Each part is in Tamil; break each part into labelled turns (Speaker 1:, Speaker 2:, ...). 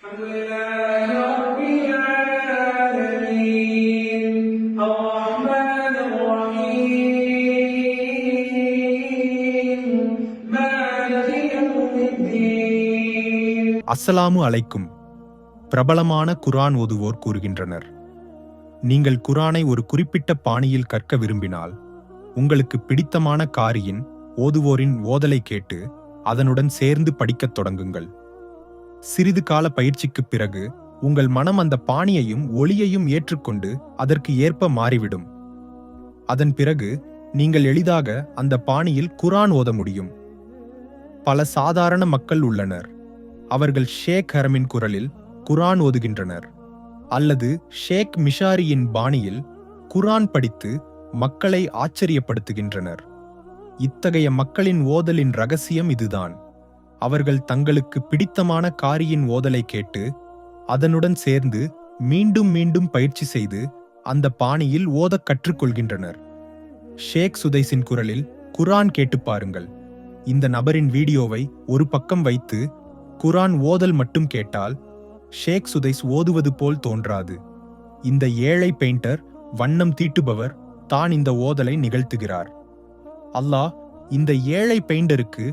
Speaker 1: அஸ்ஸலாமு அலைக்கும். பிரபலமான குரான் ஓதுவோர் கூறுகின்றனர். நீங்கள் குரானை ஒரு குறிப்பிட்ட பாணியில் கற்க விரும்பினால் உங்களுக்கு பிடித்தமான காரியின் ஓதுவோரின் ஓதலை கேட்டு அதனுடன் சேர்ந்து படிக்கத் தொடங்குங்கள். சிறிது கால பயிற்சிக்குப் பிறகு உங்கள் மனம் அந்த பாணியையும் ஒளியையும் ஏற்றுக்கொண்டு அதற்கு ஏற்ப மாறிவிடும். அதன் பிறகு நீங்கள் எளிதாக அந்த பாணியில் குரான் ஓத முடியும். பல சாதாரண மக்கள் உள்ளனர். அவர்கள் ஷேக் ஹரமின் குரலில் குரான் ஓதுகின்றனர். அல்லது ஷேக் மிஷாரியின் பாணியில் குரான் படித்து மக்களை ஆச்சரியப்படுத்துகின்றனர். இத்தகைய மக்களின் ஓதலின் ரகசியம் இதுதான். அவர்கள் தங்களுக்கு பிடித்தமான காரியின் ஓதலை கேட்டு அதனுடன் சேர்ந்து மீண்டும் மீண்டும் பயிற்சி செய்து அந்த பாணியில் ஓதக் கற்றுக்கொள்கின்றனர். ஷேக் சுதைஸின் குரலில் குரான் கேட்டுப் பாருங்கள். இந்த நபரின் வீடியோவை ஒரு பக்கம் வைத்து குரான் ஓதல் மட்டும் கேட்டால் ஷேக் சுதைஸ் ஓதுவது போல் தோன்றாது. இந்த ஏழை பெயிண்டர் வண்ணம் தீட்டுபவர் தான் இந்த ஓதலை நிகழ்த்துகிறார். அல்லாஹ் இந்த ஏழை பெயிண்டருக்கு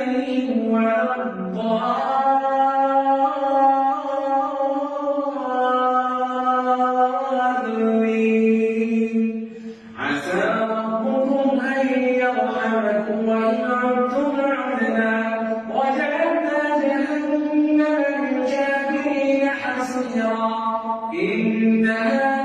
Speaker 2: ولا الضالين عسى ربكم أن يرحمكم وإن عدتم عدنا وجعلنا جهنم للكافرين حصيرا إن هذا القرآن